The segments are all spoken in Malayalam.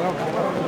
Lateral.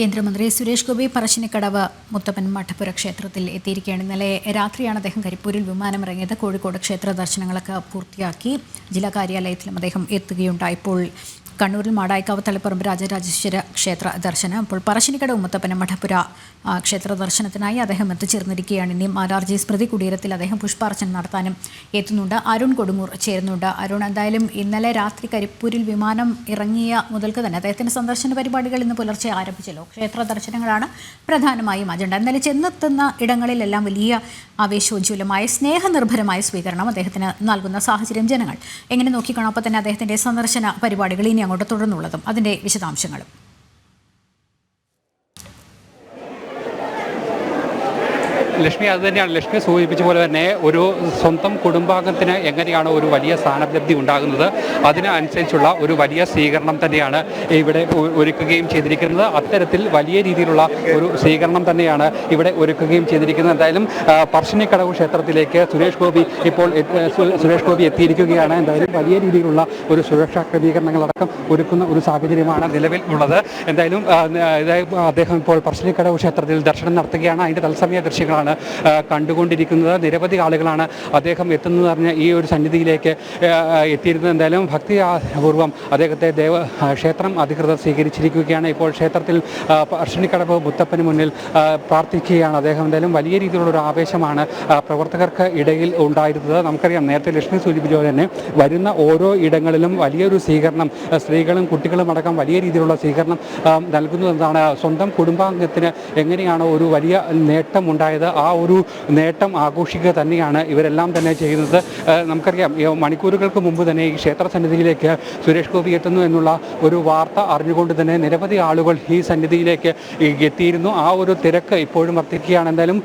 കേന്ദ്രമന്ത്രി സുരേഷ് ഗോപി പറശ്ശിനിക്കടവ് മുത്തപ്പൻ മഠപ്പുര ക്ഷേത്രത്തിൽ എത്തിയിരിക്കുകയാണ്. ഇന്നലെ രാത്രിയാണ് അദ്ദേഹം കരിപ്പൂരിൽ വിമാനമിറങ്ങിയത്. കോഴിക്കോട് ക്ഷേത്ര ദർശനങ്ങളൊക്കെ പൂർത്തിയാക്കി ജില്ലാ കാര്യാലയത്തിലും അദ്ദേഹം എത്തുകയുണ്ടായി ഇപ്പോൾ കണ്ണൂരിൽ മാടായിക്കാവ് തളിപ്പറമ്പ് രാജരാജേശ്വര ക്ഷേത്ര ദർശനം. അപ്പോൾ പറശ്ശിനിക്കടവ് മുത്തപ്പന മഠപുര ക്ഷേത്ര ദർശനത്തിനായി അദ്ദേഹം എത്തിച്ചേർന്നിരിക്കുകയാണ്. ഇനി മാരാർജി സ്മൃതി കുടീരത്തിൽ അദ്ദേഹം പുഷ്പാർച്ചന നടത്താനും എത്തുന്നുണ്ട്. അരുൺ കൊടുങ്ങൂർ ചേരുന്നുണ്ട്. അരുൺ എന്തായാലും ഇന്നലെ രാത്രി കരിപ്പൂരിൽ വിമാനം ഇറങ്ങിയ മുതൽക്ക് തന്നെ അദ്ദേഹത്തിന്റെ സന്ദർശന പരിപാടികൾ ഇന്ന് പുലർച്ചെ ആരംഭിച്ചല്ലോ. ക്ഷേത്ര ദർശനങ്ങളാണ് പ്രധാനമായും അജണ്ട. എന്നാലും ചെന്നെത്തുന്ന ഇടങ്ങളിലെല്ലാം വലിയ ആവേശോജ്വലമായ സ്നേഹനിർഭരമായ സ്വീകരണം അദ്ദേഹത്തിന് നൽകുന്ന സാഹചര്യം ജനങ്ങൾ. എങ്ങനെ നോക്കിക്കാണോ അപ്പോൾ തന്നെ അദ്ദേഹത്തിന്റെ സന്ദർശന പരിപാടികൾ ഇനി അങ്ങോട്ട് തുടർന്നുള്ളതും അതിന്റെ വിശദാംശങ്ങളും. ലക്ഷ്മി അത് തന്നെയാണ്. ലക്ഷ്മി സൂചിപ്പിച്ച പോലെ തന്നെ ഒരു സ്വന്തം കുടുംബാംഗത്തിന് എങ്ങനെയാണ് ഒരു വലിയ സ്ഥാനലബ്ധി ഉണ്ടാകുന്നത്? അതിനനുസരിച്ചുള്ള ഒരു വലിയ സ്വീകരണം തന്നെയാണ് ഇവിടെ ഒരുക്കുകയും ചെയ്തിരിക്കുന്നത്. അത്തരത്തിൽ വലിയ രീതിയിലുള്ള ഒരു സ്വീകരണം തന്നെയാണ് ഇവിടെ ഒരുക്കുകയും ചെയ്തിരിക്കുന്നത്. എന്തായാലും പർശിനിക്കടവ് ക്ഷേത്രത്തിലേക്ക് സുരേഷ് ഗോപി ഇപ്പോൾ സുരേഷ് ഗോപി എത്തിയിരിക്കുകയാണ്. എന്തായാലും വലിയ രീതിയിലുള്ള ഒരു സുരക്ഷാ ക്രമീകരണങ്ങളടക്കം ഒരുക്കുന്ന ഒരു സാഹചര്യമാണ് നിലവിൽ ഉള്ളത്. എന്തായാലും അദ്ദേഹം ഇപ്പോൾ പർശിനിക്കടവ് ക്ഷേത്രത്തിൽ ദർശനം നടത്തുകയാണ്. അതിന്റെ തത്സമയ ദൃശ്യങ്ങളാണ് കണ്ടുകൊണ്ടിരിക്കുന്നത്. നിരവധി ആളുകളാണ് അദ്ദേഹം എത്തുന്നത് പറഞ്ഞ ഈ ഒരു സന്നിധിയിലേക്ക് എത്തിയിരുന്നത്. എന്തായാലും ഭക്തിപൂർവം അദ്ദേഹത്തെ ദേവ ക്ഷേത്രം അധികൃതർ സ്വീകരിച്ചിരിക്കുകയാണ്. ഇപ്പോൾ ക്ഷേത്രത്തിൽ പറശ്ശിനിക്കടവ് മുത്തപ്പന് മുന്നിൽ പ്രാർത്ഥിക്കുകയാണ് അദ്ദേഹം. എന്തായാലും വലിയ രീതിയിലുള്ള ഒരു ആവേശമാണ് പ്രവർത്തകർക്ക് ഇടയിൽ ഉണ്ടായിരുന്നത്. നമുക്കറിയാം നേരത്തെ ലക്ഷ്മി സൂചിപ്പിച്ച പോലെ തന്നെ വരുന്ന ഓരോ ഇടങ്ങളിലും വലിയൊരു സ്വീകരണം സ്ത്രീകളും കുട്ടികളും അടക്കം വലിയ രീതിയിലുള്ള സ്വീകരണം നൽകുന്നതെന്നാണ് സ്വന്തം കുടുംബാംഗത്തിന് എങ്ങനെയാണ് ഒരു വലിയ നേട്ടം ഉണ്ടായത് ആ ഒരു നേട്ടം ആഘോഷിക്കുക തന്നെയാണ് ഇവരെല്ലാം തന്നെ ചെയ്യുന്നത്. നമുക്കറിയാം മണിക്കൂറുകൾക്ക് മുമ്പ് തന്നെ ഈ ക്ഷേത്ര സന്നിധിയിലേക്ക് സുരേഷ് ഗോപി എത്തുന്നു എന്നുള്ള ഒരു വാർത്ത അറിഞ്ഞുകൊണ്ട് തന്നെ നിരവധി ആളുകൾ ഈ സന്നിധിയിലേക്ക് എത്തിയിരുന്നു. ആ ഒരു തിരക്ക് ഇപ്പോഴും വർദ്ധിക്കുകയാണ്. എന്തായാലും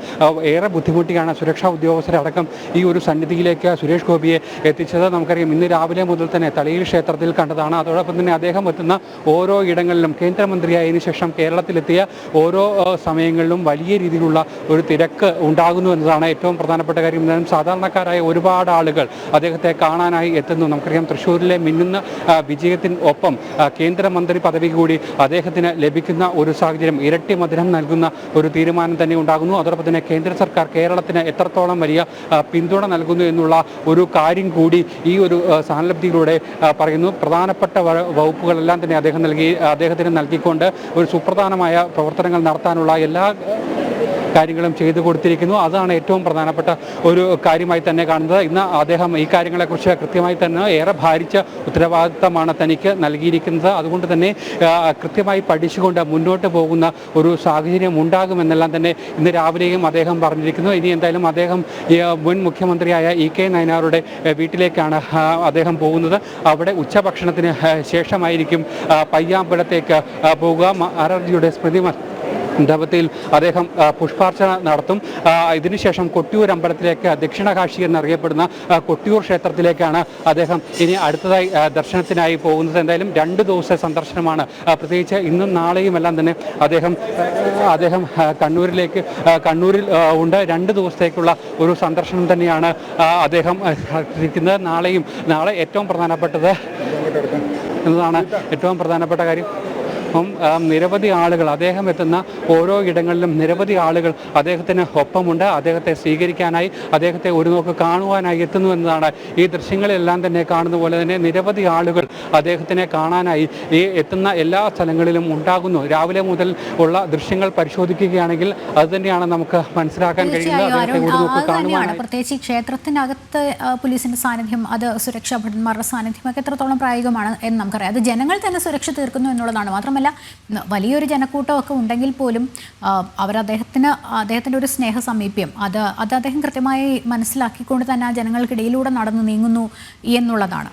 ഏറെ ബുദ്ധിമുട്ടിയാണ് സുരക്ഷാ ഉദ്യോഗസ്ഥരടക്കം ഈ ഒരു സന്നിധിയിലേക്ക് സുരേഷ് ഗോപിയെ എത്തിച്ചത്. നമുക്കറിയാം ഇന്ന് രാവിലെ മുതൽ തന്നെ തളിയിൽ ക്ഷേത്രത്തിൽ കണ്ടതാണ്. അതോടൊപ്പം തന്നെ അദ്ദേഹം എത്തുന്ന ഓരോ ഇടങ്ങളിലും കേന്ദ്രമന്ത്രിയായതിനു ശേഷം കേരളത്തിലെത്തിയ ഓരോ സമയങ്ങളിലും വലിയ രീതിയിലുള്ള ഒരു തിരക്ക് ഉണ്ടാകുന്നു എന്നതാണ് ഏറ്റവും പ്രധാനപ്പെട്ട കാര്യം. എന്തായാലും സാധാരണക്കാരായ ഒരുപാട് ആളുകൾ അദ്ദേഹത്തെ കാണാനായി എത്തുന്നു. നമുക്കറിയാം തൃശ്ശൂരിലെ മിന്നുന്ന വിജയത്തിന് ഒപ്പം കേന്ദ്രമന്ത്രി പദവി കൂടി അദ്ദേഹത്തിന് ലഭിക്കുന്ന ഒരു സാഹചര്യം ഇരട്ടി മധുരം നൽകുന്ന ഒരു തീരുമാനം തന്നെ ഉണ്ടാകുന്നു. അതോടൊപ്പം തന്നെ കേന്ദ്ര സർക്കാർ കേരളത്തിന് എത്രത്തോളം വലിയ പിന്തുണ നൽകുന്നു എന്നുള്ള ഒരു കാര്യം കൂടി ഈ ഒരു സാനലബ്ധിയിലൂടെ പറയുന്നു. പ്രധാനപ്പെട്ട വകുപ്പുകളെല്ലാം തന്നെ അദ്ദേഹം നൽകി അദ്ദേഹത്തിന് നൽകിക്കൊണ്ട് ഒരു സുപ്രധാനമായ പ്രവർത്തനങ്ങൾ നടത്താനുള്ള എല്ലാ കാര്യങ്ങളും ചെയ്തു കൊടുത്തിരിക്കുന്നു. അതാണ് ഏറ്റവും പ്രധാനപ്പെട്ട ഒരു കാര്യമായി തന്നെ കാണുന്നത്. ഇന്ന് അദ്ദേഹം ഈ കാര്യങ്ങളെക്കുറിച്ച് കൃത്യമായി തന്നെ ഏറെ ഭാരിച്ച ഉത്തരവാദിത്തമാണ് തനിക്ക് നൽകിയിരിക്കുന്നത്. അതുകൊണ്ട് തന്നെ കൃത്യമായി പഠിച്ചുകൊണ്ട് മുന്നോട്ട് പോകുന്ന ഒരു സാഹചര്യം ഉണ്ടാകുമെന്നെല്ലാം തന്നെ ഇന്ന് രാവിലെയും അദ്ദേഹം പറഞ്ഞിരിക്കുന്നു. ഇനി എന്തായാലും അദ്ദേഹം മുൻ മുഖ്യമന്ത്രിയായ ഇ കെ നയനാറുടെ വീട്ടിലേക്കാണ് അദ്ദേഹം പോകുന്നത്. അവിടെ ഉച്ചഭക്ഷണത്തിന് ശേഷമായിരിക്കും പയ്യാമ്പലത്തേക്ക് പോകുക. മഹാരാജിയുടെ സ്മൃതി മണ്ഡപത്തിൽ അദ്ദേഹം പുഷ്പാർച്ചന നടത്തും. ഇതിനുശേഷം കൊട്ടിയൂർ അമ്പലത്തിലേക്ക് ദക്ഷിണകാശി എന്നറിയപ്പെടുന്ന കൊട്ടിയൂർ ക്ഷേത്രത്തിലേക്കാണ് അദ്ദേഹം ഇനി അടുത്തതായി ദർശനത്തിനായി പോകുന്നത്. എന്തായാലും രണ്ട് ദിവസത്തെ സന്ദർശനമാണ്. പ്രത്യേകിച്ച് ഇന്നും നാളെയും എല്ലാം തന്നെ അദ്ദേഹം അദ്ദേഹം കണ്ണൂരിലേക്ക് കണ്ണൂരിൽ ഉണ്ട്. രണ്ട് ദിവസത്തേക്കുള്ള ഒരു സന്ദർശനം തന്നെയാണ് അദ്ദേഹം ഇരിക്കുന്നത്. നാളെയും നാളെ ഏറ്റവും പ്രധാനപ്പെട്ടത് എന്നതാണ് ഏറ്റവും പ്രധാനപ്പെട്ട കാര്യം. അപ്പം നിരവധി ആളുകൾ അദ്ദേഹം എത്തുന്ന ഓരോ ഇടങ്ങളിലും നിരവധി ആളുകൾ അദ്ദേഹത്തിന് ഒപ്പമുണ്ട്. അദ്ദേഹത്തെ സ്വീകരിക്കാനായി അദ്ദേഹത്തെ ഒരു നോക്ക് കാണുവാനായി എത്തുന്നു എന്നതാണ് ഈ ദൃശ്യങ്ങളെല്ലാം തന്നെ കാണുന്ന പോലെ തന്നെ നിരവധി ആളുകൾ അദ്ദേഹത്തിനെ കാണാനായി ഈ എത്തുന്ന എല്ലാ സ്ഥലങ്ങളിലും ഉണ്ടാകുന്നു. രാവിലെ മുതൽ ഉള്ള ദൃശ്യങ്ങൾ പരിശോധിക്കുകയാണെങ്കിൽ അത് തന്നെയാണ് നമുക്ക് മനസ്സിലാക്കാൻ കഴിയുന്നത്. പ്രത്യേകിച്ച് ക്ഷേത്രത്തിനകത്ത് പോലീസിന്റെ സാന്നിധ്യം അത് സുരക്ഷാ ഭടന്മാരുടെ സാന്നിധ്യമൊക്കെ എത്രത്തോളം പ്രായോഗികമാണ് എന്ന് നമുക്കറിയാം. അത് ജനങ്ങൾ തന്നെ സുരക്ഷ തീർക്കുന്നു എന്നുള്ളതാണ്. മാത്രമല്ല ന- വലിയൊരു ജനക്കൂട്ടമൊക്കെ ഉണ്ടെങ്കിൽ പോലും അവർ അദ്ദേഹത്തിന് അദ്ദേഹത്തിന്റെ ഒരു സ്നേഹ സമീപ്യം അത് അത് അദ്ദേഹം കൃത്യമായി മനസ്സിലാക്കിക്കൊണ്ട് തന്നെ ആ ജനങ്ങൾക്കിടയിലൂടെ നടന്നു നീങ്ങുന്നു എന്നുള്ളതാണ്.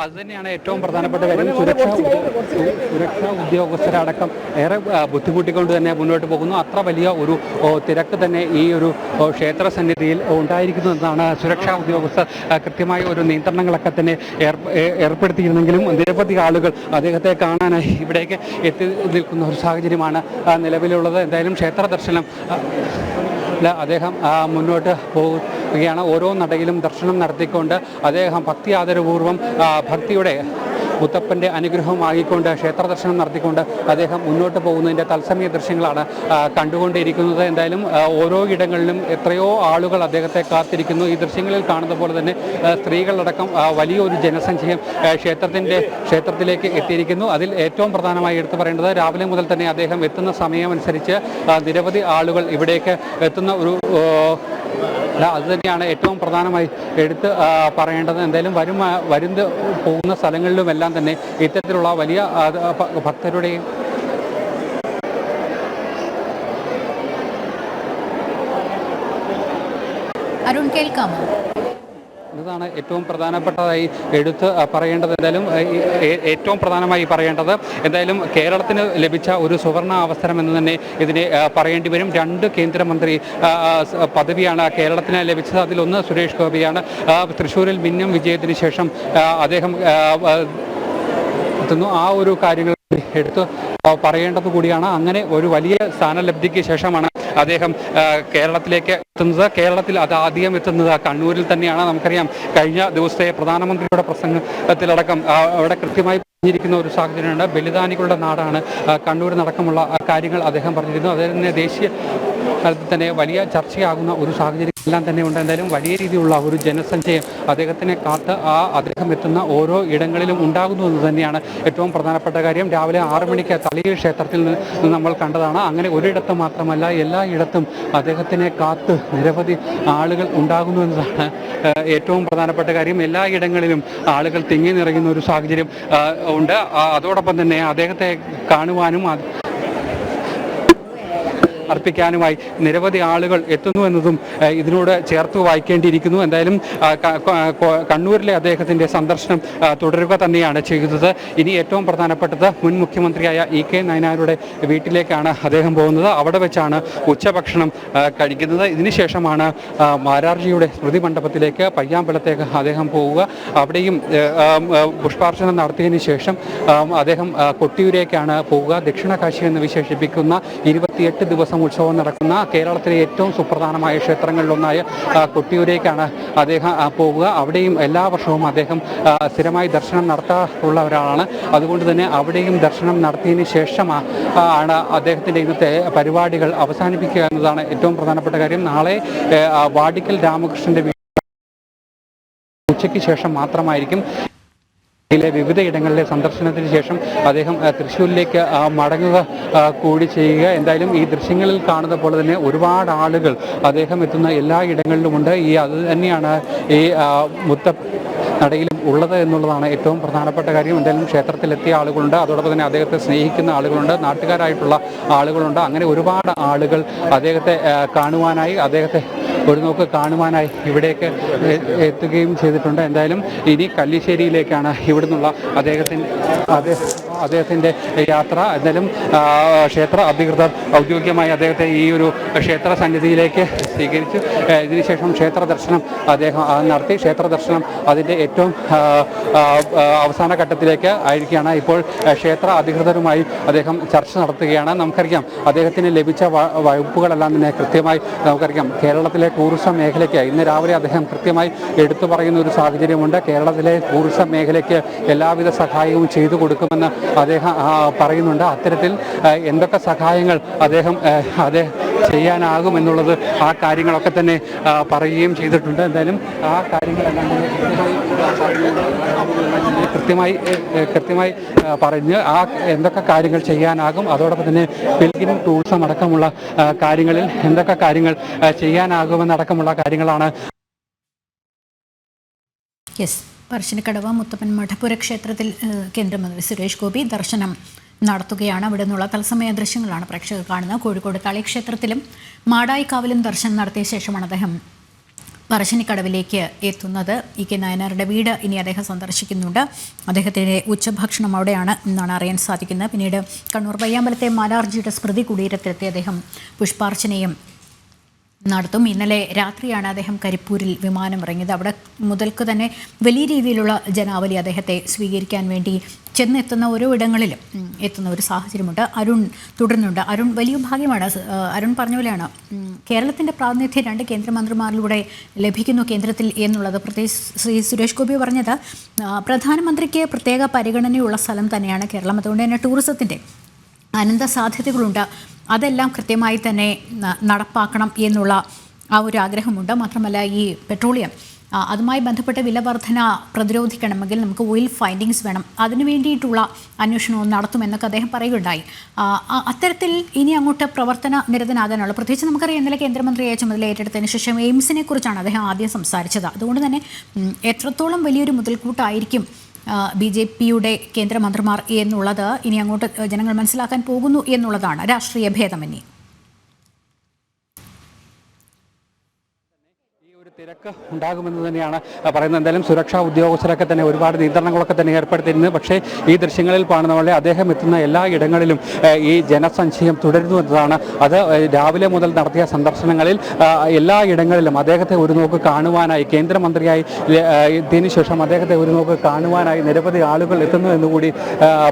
അത് തന്നെയാണ് ഏറ്റവും പ്രധാനപ്പെട്ട കാര്യം. സുരക്ഷാ ഉദ്യോഗസ്ഥരടക്കം ഏറെ ബുദ്ധിമുട്ടിക്കൊണ്ട് തന്നെ മുന്നോട്ട് പോകുന്നു. അത്ര വലിയ ഒരു തിരക്ക് തന്നെ ഈ ഒരു ക്ഷേത്ര സന്നിധിയിൽ ഉണ്ടായിരിക്കുന്നു എന്നാണ് സുരക്ഷാ ഉദ്യോഗസ്ഥർ കൃത്യമായ ഒരു നിയന്ത്രണങ്ങളൊക്കെ തന്നെ ഏർപ്പെടുത്തിയിരുന്നെങ്കിലും നിരവധി ആളുകൾ അദ്ദേഹത്തെ കാണാനായി ഇവിടേക്ക് എത്തി നിൽക്കുന്ന ഒരു സാഹചര്യമാണ് നിലവിലുള്ളത്. എന്തായാലും ക്ഷേത്ര ദർശനം അദ്ദേഹം മുന്നോട്ട് പോവുകയാണ് ഓരോ നടയിലും ദർശനം നടത്തിക്കൊണ്ട് അദ്ദേഹം ഭക്തി ആദരപൂർവം ഭക്തിയുടെ മുത്തപ്പന്റെ വാങ്ങിക്കൊണ്ട് ക്ഷേത്ര ദർശനം നടത്തിക്കൊണ്ട് അദ്ദേഹം മുന്നോട്ട് പോകുന്നതിന്റെ തത്സമയ ദൃശ്യങ്ങളാണ് കണ്ടുകൊണ്ടിരിക്കുന്നത്. എന്തായാലും ഓരോ ഇടങ്ങളിലും എത്രയോ ആളുകൾ അദ്ദേഹത്തെ കാത്തിരിക്കുന്നു. ഈ ദൃശ്യങ്ങളിൽ കാണുന്ന പോലെ തന്നെ സ്ത്രീകളടക്കം വലിയൊരു ക്ഷേത്രത്തിന്റെ ക്ഷേത്രത്തിന്റെ ക്ഷേത്രത്തിലേക്ക് എത്തിയിരിക്കുന്നു. അതിൽ ഏറ്റവും പ്രധാനമായി എടുത്തു പറയേണ്ടത് രാവിലെ മുതൽ തന്നെ അദ്ദേഹം എത്തുന്ന സമയമനുസരിച്ച് നിരവധി ആളുകൾ ഇവിടേക്ക് എത്തുന്ന ഒരു അത് തന്നെയാണ് ഏറ്റവും പ്രധാനമായി എടുത്ത് പറയേണ്ടത്. എന്തായാലും വരും വരുന്ന പോകുന്ന സ്ഥലങ്ങളിലുമെല്ലാം തന്നെ ഇത്തരത്തിലുള്ള വലിയ ഭക്തരുടെയും അരുൺ കേൾക്കാമോ? ഇതാണ് ഏറ്റവും പ്രധാനപ്പെട്ടതായി എടുത്ത് പറയേണ്ടത്. എന്തായാലും ഏറ്റവും പ്രധാനമായി പറയേണ്ടത് എന്തായാലും കേരളത്തിന് ലഭിച്ച ഒരു സുവർണ അവസരം എന്ന് തന്നെ ഇതിനെ പറയേണ്ടി വരും. രണ്ട് കേന്ദ്രമന്ത്രി പദവിയാണ് കേരളത്തിന് ലഭിച്ചത്. അതിലൊന്ന് സുരേഷ് ഗോപിയാണ്. തൃശ്ശൂരിൽ മിന്നം വിജയത്തിന് ശേഷം അദ്ദേഹം ആ, ഒരു കാര്യങ്ങൾ എടുത്ത് പറയേണ്ടത് കൂടിയാണ്. അങ്ങനെ ഒരു വലിയ സ്ഥാനലബ്ധിക്ക് ശേഷമാണ് അദ്ദേഹം കേരളത്തിലേക്ക് എത്തുന്നത്. കേരളത്തിൽ അത് ആദ്യം എത്തുന്നത് കണ്ണൂരിൽ തന്നെയാണ്. നമുക്കറിയാം കഴിഞ്ഞ ദിവസത്തെ പ്രധാനമന്ത്രിയുടെ പ്രസംഗത്തിലടക്കം അവിടെ കൃത്യമായി പറഞ്ഞിരിക്കുന്ന ഒരു സാഹചര്യമുണ്ട്. ബലിദാനികളുടെ നാടാണ് കണ്ണൂരിൽ കണ്ണൂർ നടക്കമുള്ള ആ കാര്യങ്ങൾ അദ്ദേഹം പറഞ്ഞിരുന്നു. അതിൽ തന്നെ ദേശീയ തലത്തിൽ തന്നെ വലിയ ചർച്ചയാകുന്ന ഒരു സാഹചര്യം എല്ലാം തന്നെ ഉണ്ട്. എന്തായാലും വലിയ രീതിയിലുള്ള ഒരു ജനസഞ്ചയം അദ്ദേഹത്തിനെ കാത്ത് ആ അദ്ദേഹം എത്തുന്ന ഓരോ ഇടങ്ങളിലും ഉണ്ടാകുന്നു എന്ന് തന്നെയാണ് ഏറ്റവും പ്രധാനപ്പെട്ട കാര്യം. രാവിലെ ആറു മണിക്ക് തളിയ ക്ഷേത്രത്തിൽ നിന്ന് നമ്മൾ കണ്ടതാണ്. അങ്ങനെ ഒരിടത്ത് മാത്രമല്ല എല്ലായിടത്തും അദ്ദേഹത്തിനെ കാത്ത് നിരവധി ആളുകൾ ഉണ്ടാകുന്നു എന്നതാണ് ഏറ്റവും പ്രധാനപ്പെട്ട കാര്യം. എല്ലായിടങ്ങളിലും ആളുകൾ തിങ്ങി നിറയുന്ന ഒരു സാഹചര്യം ഉണ്ട്. അതോടൊപ്പം തന്നെ അദ്ദേഹത്തെ കാണുവാനും അർപ്പിക്കാനുമായി നിരവധി ആളുകൾ എത്തുന്നു എന്നതും ഇതിനോട് ചേർത്ത് വായിക്കേണ്ടിയിരിക്കുന്നു. എന്തായാലും കണ്ണൂരിലെ അദ്ദേഹത്തിന്റെ സന്ദർശനം തുടരുക തന്നെയാണ് ചെയ്തത്. ഇനി ഏറ്റവും പ്രധാനപ്പെട്ടത് മുൻ മുഖ്യമന്ത്രിയായ ഇ കെ നയനാരുടെ വീട്ടിലേക്കാണ് അദ്ദേഹം പോകുന്നത്. അവിടെ വെച്ചാണ് ഉച്ചഭക്ഷണം കഴിക്കുന്നത്. ഇതിനുശേഷമാണ് മാരാർജിയുടെ സ്മൃതി മണ്ഡപത്തിലേക്ക് പയ്യാമ്പലത്തേക്ക് അദ്ദേഹം പോവുക. അവിടെയും പുഷ്പാർച്ചന നടത്തിയതിനു ശേഷം അദ്ദേഹം കൊട്ടിയൂരേക്കാണ് പോവുക. ദക്ഷിണ കാശി എന്ന് വിശേഷിപ്പിക്കുന്ന ഇരുപത്തിയെട്ട് ദിവസം ഉത്സവം നടക്കുന്ന കേരളത്തിലെ ഏറ്റവും സുപ്രധാനമായ ക്ഷേത്രങ്ങളിലൊന്നായ കൊട്ടിയൂരേക്കാണ് അദ്ദേഹം പോകുക അവിടെയും എല്ലാ വർഷവും അദ്ദേഹം സ്ഥിരമായി ദർശനം നടത്താറുള്ള ഒരാളാണ്. അതുകൊണ്ട് തന്നെ അവിടെയും ദർശനം നടത്തിയതിന് ശേഷമാണ് അദ്ദേഹത്തിന്റെ ഇന്നത്തെ പരിപാടികൾ അവസാനിപ്പിക്കുക എന്നതാണ് ഏറ്റവും പ്രധാനപ്പെട്ട കാര്യം. നാളെ വാടിക്കൽ രാമകൃഷ്ണന്റെ ഉച്ചയ്ക്ക് ശേഷം മാത്രമായിരിക്കും ജില്ലയിലെ വിവിധ ഇടങ്ങളിലെ സന്ദർശനത്തിന് ശേഷം അദ്ദേഹം തൃശ്ശൂരിലേക്ക് മടങ്ങുക കൂടി ചെയ്യുക. എന്തായാലും ഈ ദൃശ്യങ്ങളിൽ കാണുന്ന പോലെ തന്നെ ഒരുപാട് ആളുകൾ അദ്ദേഹം എത്തുന്ന എല്ലാ ഇടങ്ങളിലുമുണ്ട് ഈ അത് തന്നെയാണ് ഈ മുത്ത നടയിലും ഉള്ളത് എന്നുള്ളതാണ് ഏറ്റവും പ്രധാനപ്പെട്ട കാര്യം. എന്തായാലും ക്ഷേത്രത്തിലെത്തിയ ആളുകളുണ്ട്. അതോടൊപ്പം തന്നെ അദ്ദേഹത്തെ സ്നേഹിക്കുന്ന ആളുകളുണ്ട്. നാട്ടുകാരായിട്ടുള്ള ആളുകളുണ്ട്. അങ്ങനെ ഒരുപാട് ആളുകൾ അദ്ദേഹത്തെ കാണുവാനായി അദ്ദേഹത്തെ ഒരു നോക്ക് കാണുവാനായി ഇവിടേക്ക് എത്തുകയും ചെയ്തിട്ടുണ്ട്. എന്തായാലും ഇനി കല്ലിശ്ശേരിയിലേക്കാണ് ഇവിടുന്നുള്ള അദ്ദേഹത്തിന്റെ അദ്ദേഹം അദ്ദേഹത്തിന്റെ യാത്ര എന്തായാലും ആ, ക്ഷേത്ര അധികൃതർ ഔദ്യോഗികമായി അദ്ദേഹത്തെ ഈ ഒരു ക്ഷേത്ര സന്നിധിയിലേക്ക് സ്വീകരിച്ചു. ഇതിനുശേഷം ക്ഷേത്ര ദർശനം അദ്ദേഹം നടത്തി. ക്ഷേത്ര ദർശനം അതിന്റെ ഏറ്റവും അവസാന ഘട്ടത്തിലേക്ക് ആയിരിക്കുകയാണ്. ഇപ്പോൾ ക്ഷേത്ര അധികൃതരുമായി അദ്ദേഹം ചർച്ച നടത്തുകയാണ്. നമുക്കറിയാം അദ്ദേഹത്തിന് ലഭിച്ച വകുപ്പുകളെല്ലാം തന്നെ കൃത്യമായി നമുക്കറിയാം. കേരളത്തിലെ ടൂറിസം മേഖലയ്ക്ക് ഇന്ന് രാവിലെ അദ്ദേഹം കൃത്യമായി എടുത്തു പറയുന്ന ഒരു സാഹചര്യമുണ്ട്. കേരളത്തിലെ ടൂറിസം മേഖലയ്ക്ക് എല്ലാവിധ സഹായവും ചെയ്തു കൊടുക്കുമെന്ന് അദ്ദേഹം പറയുന്നുണ്ട് അത്തരത്തിൽ എന്തൊക്കെ സഹായങ്ങൾ അദ്ദേഹം അദ്ദേഹം ചെയ്യാനാകും എന്നുള്ളത് ആ കാര്യങ്ങളൊക്കെ തന്നെ പറയുകയും ചെയ്തിട്ടുണ്ട്. എന്തായാലും ആ കാര്യങ്ങളെല്ലാം കൃത്യമായി കൃത്യമായി പറഞ്ഞ് ആ എന്തൊക്കെ കാര്യങ്ങൾ ചെയ്യാനാകും അതോടൊപ്പം തന്നെ പിൽഗ്രിം ടൂറിസം അടക്കമുള്ള കാര്യങ്ങളിൽ എന്തൊക്കെ കാര്യങ്ങൾ ചെയ്യാനാകുമെന്നടക്കമുള്ള കാര്യങ്ങളാണ്. യെസ് പറശ്ശിനിക്കടവ് മുത്തപ്പൻ മഠപുര ക്ഷേത്രത്തിൽ കേന്ദ്രമന്ത്രി സുരേഷ് ഗോപി ദർശനം നടത്തുകയാണ്. അവിടെ നിന്നുള്ള തത്സമയ ദൃശ്യങ്ങളാണ് പ്രേക്ഷകർ കാണുന്നത്. കോഴിക്കോട് തളിക്ഷേത്രത്തിലും മാടായിക്കാവിലും ദർശനം നടത്തിയ ശേഷമാണ് അദ്ദേഹം പറശ്ശിനിക്കടവിലേക്ക് എത്തുന്നത്. ഇ കെ നായനാരുടെ വീട് ഇനി അദ്ദേഹം സന്ദർശിക്കുന്നുണ്ട്. അദ്ദേഹത്തിന്റെ ഉച്ചഭക്ഷണം അവിടെയാണ് എന്നാണ് അറിയാൻ സാധിക്കുന്നത്. പിന്നീട് കണ്ണൂർ പയ്യാമ്പലത്തെ മാലാർജിയുടെ സ്മൃതി കുടീരത്തിലെത്തി അദ്ദേഹം പുഷ്പാർച്ചനയും നടത്തും. ഇന്നലെ രാത്രിയാണ് അദ്ദേഹം കരിപ്പൂരിൽ വിമാനം ഇറങ്ങിയത്. അവിടെ മുതൽക്ക് തന്നെ വലിയ രീതിയിലുള്ള ജനാവലി അദ്ദേഹത്തെ സ്വീകരിക്കാൻ വേണ്ടി ചെന്നെത്തുന്ന ഓരോ ഇടങ്ങളിലും എത്തുന്ന ഒരു സാഹചര്യമുണ്ട്. അരുൺ തുടരുന്നുണ്ട്. അരുൺ വലിയ ഭാഗ്യമാണ്. അരുൺ പറഞ്ഞ പോലെയാണ്. കേരളത്തിന്റെ പ്രാതിനിധ്യം രണ്ട് കേന്ദ്രമന്ത്രിമാരിലൂടെ ലഭിക്കുന്നു കേന്ദ്രത്തിൽ എന്നുള്ളത്. പ്രത്യേകിച്ച് ശ്രീ സുരേഷ് ഗോപി പറഞ്ഞത് പ്രധാനമന്ത്രിക്ക് പ്രത്യേക പരിഗണനയുള്ള സ്ഥലം തന്നെയാണ് കേരളം. അതുകൊണ്ട് തന്നെ ടൂറിസത്തിന്റെ അനന്ത സാധ്യതകളുണ്ട് അതെല്ലാം കൃത്യമായി തന്നെ നടപ്പാക്കണം എന്നുള്ള ആ ഒരു ആഗ്രഹമുണ്ട്. മാത്രമല്ല ഈ പെട്രോളിയം അതുമായി ബന്ധപ്പെട്ട വില വർധന പ്രതിരോധിക്കണമെങ്കിൽ നമുക്ക് ഓയിൽ ഫൈൻഡിങ്സ് വേണം. അതിനു വേണ്ടിയിട്ടുള്ള അന്വേഷണവും നടത്തുമെന്നൊക്കെ അദ്ദേഹം പറയുകയുണ്ടായി. അത്തരത്തിൽ ഇനി അങ്ങോട്ട് പ്രവർത്തന നിരതനാകാനുള്ള പ്രത്യേകിച്ച് നമുക്കറിയാം ഇന്നലെ കേന്ദ്രമന്ത്രിയെ ചുമതല ഏറ്റെടുത്തതിന് ശേഷം എയിംസിനെ കുറിച്ചാണ് അദ്ദേഹം ആദ്യം സംസാരിച്ചത്. അതുകൊണ്ട് തന്നെ എത്രത്തോളം വലിയൊരു മുതൽക്കൂട്ടായിരിക്കും ബി ജെ പിയുടെ കേന്ദ്രമന്ത്രിമാർ എന്നുള്ളത് ഇനി അങ്ങോട്ട് ജനങ്ങൾ മനസ്സിലാക്കാൻ പോകുന്നു എന്നുള്ളതാണ് രാഷ്ട്രീയ ഭേദമന്യേ ഈ ഒരു തിരക്ക് ഉണ്ടാകുമെന്ന് തന്നെയാണ് പറയുന്നത്. എന്തായാലും സുരക്ഷാ ഉദ്യോഗസ്ഥരൊക്കെ തന്നെ ഒരുപാട് നിയന്ത്രണങ്ങളൊക്കെ തന്നെ ഏർപ്പെടുത്തിയിരുന്നു പക്ഷേ ഈ ദൃശ്യങ്ങളിൽ കാണുന്ന പോലെ അദ്ദേഹം എത്തുന്ന എല്ലാ ഇടങ്ങളിലും ഈ ജനസഞ്ചയം തുടരുന്നു എന്നതാണ്. അത് രാവിലെ മുതൽ നടത്തിയ സന്ദർശനങ്ങളിൽ എല്ലാ ഇടങ്ങളിലും അദ്ദേഹത്തെ ഒരു നോക്ക് കാണുവാനായി കേന്ദ്രമന്ത്രിയായി ഇതിനു ശേഷം അദ്ദേഹത്തെ ഒരു നോക്ക് കാണുവാനായി നിരവധി ആളുകൾ എത്തുന്നു എന്നുകൂടി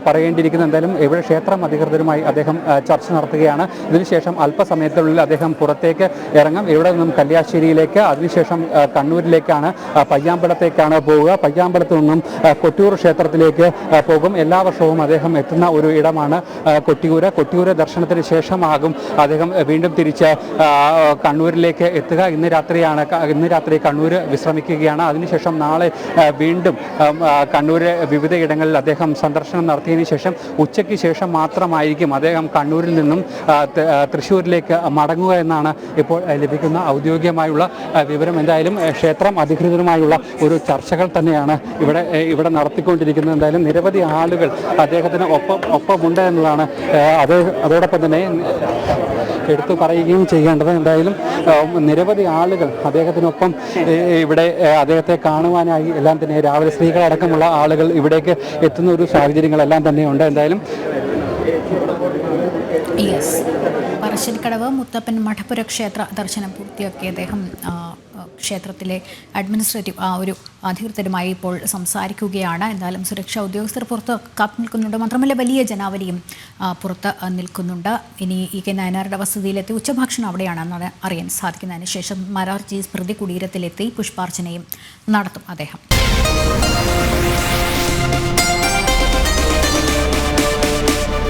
പറയേണ്ടിയിരിക്കുന്നു. എന്തായാലും ഇവിടെ ക്ഷേത്രം അധികൃതരുമായി അദ്ദേഹം ചർച്ച നടത്തുകയാണ്. ഇതിനുശേഷം അല്പസമയത്തിനുള്ളിൽ അദ്ദേഹം പുറത്തേക്ക് ഇറങ്ങും. ഇവിടെ നിന്നും കല്യാശ്ശേരിയിലേക്ക് അതിനുശേഷം കണ്ണൂരിലേക്കാണ് പയ്യാമ്പലത്തേക്കാണ് പോവുക. പയ്യാമ്പലത്തു നിന്നും കൊട്ടിയൂർ ക്ഷേത്രത്തിലേക്ക് പോകും. എല്ലാ വർഷവും അദ്ദേഹം എത്തുന്ന ഒരു ഇടമാണ് കൊട്ടിയൂര്. കൊട്ടിയൂര് ദർശനത്തിന് ശേഷമാകും അദ്ദേഹം വീണ്ടും തിരിച്ച് കണ്ണൂരിലേക്ക് എത്തുക. ഇന്ന് രാത്രിയാണ് ഇന്ന് രാത്രി കണ്ണൂർ വിശ്രമിക്കുകയാണ്. അതിനുശേഷം നാളെ വീണ്ടും കണ്ണൂര് വിവിധ ഇടങ്ങളിൽ അദ്ദേഹം സന്ദർശനം നടത്തിയതിനു ശേഷം ഉച്ചയ്ക്ക് ശേഷം മാത്രമായിരിക്കും അദ്ദേഹം കണ്ണൂരിൽ നിന്നും തൃശ്ശൂരിലേക്ക് മടങ്ങുക എന്നാണ് ഇപ്പോൾ ലഭിക്കുന്ന ഔദ്യോഗികമായുള്ള വിവരം. എന്തായാലും ആ, ക്ഷേത്രം അധികൃതരുമായുള്ള ഒരു ചർച്ചകൾ തന്നെയാണ് ഇവിടെ ഇവിടെ നടത്തിക്കൊണ്ടിരിക്കുന്നത്. എന്തായാലും നിരവധി ആളുകൾ അദ്ദേഹത്തിന് ഒപ്പം ഒപ്പമുണ്ട് എന്നതാണ് അത് അതോടൊപ്പം തന്നെ എടുത്തു പറയുകയും ചെയ്യേണ്ടത്. എന്തായാലും നിരവധി ആളുകൾ അദ്ദേഹത്തിനൊപ്പം ഇവിടെ അദ്ദേഹത്തെ കാണുവാനായി എല്ലാം തന്നെ രാവിലെ സ്ത്രീകളടക്കമുള്ള ആളുകൾ ഇവിടേക്ക് എത്തുന്ന ഒരു സാഹചര്യങ്ങളെല്ലാം തന്നെയുണ്ട്. എന്തായാലും പറശ്ശിനിക്കടവ് മുത്തപ്പൻ മഠപുര ക്ഷേത്ര ദർശനം പൂർത്തിയാക്കി അദ്ദേഹം ക്ഷേത്രത്തിലെ അഡ്മിനിസ്ട്രേറ്റീവ് ആ ഒരു അധികൃതരുമായി ഇപ്പോൾ സംസാരിക്കുകയാണ്. എന്തായാലും സുരക്ഷാ ഉദ്യോഗസ്ഥർ പുറത്ത് കാത്തു നിൽക്കുന്നുണ്ട്. മാത്രമല്ല വലിയ ജനാവലിയും പുറത്ത് നിൽക്കുന്നുണ്ട്. ഇനി ഇ കെ നായനാരുടെ വസതിയിലെത്തി ഉച്ചഭക്ഷണം അവിടെയാണെന്നാണ് അറിയാൻ സാധിക്കുന്നതിന് ശേഷം മരാർജി സ്മൃതി കുടീരത്തിലെത്തി പുഷ്പാർച്ചനയും നടത്തും അദ്ദേഹം.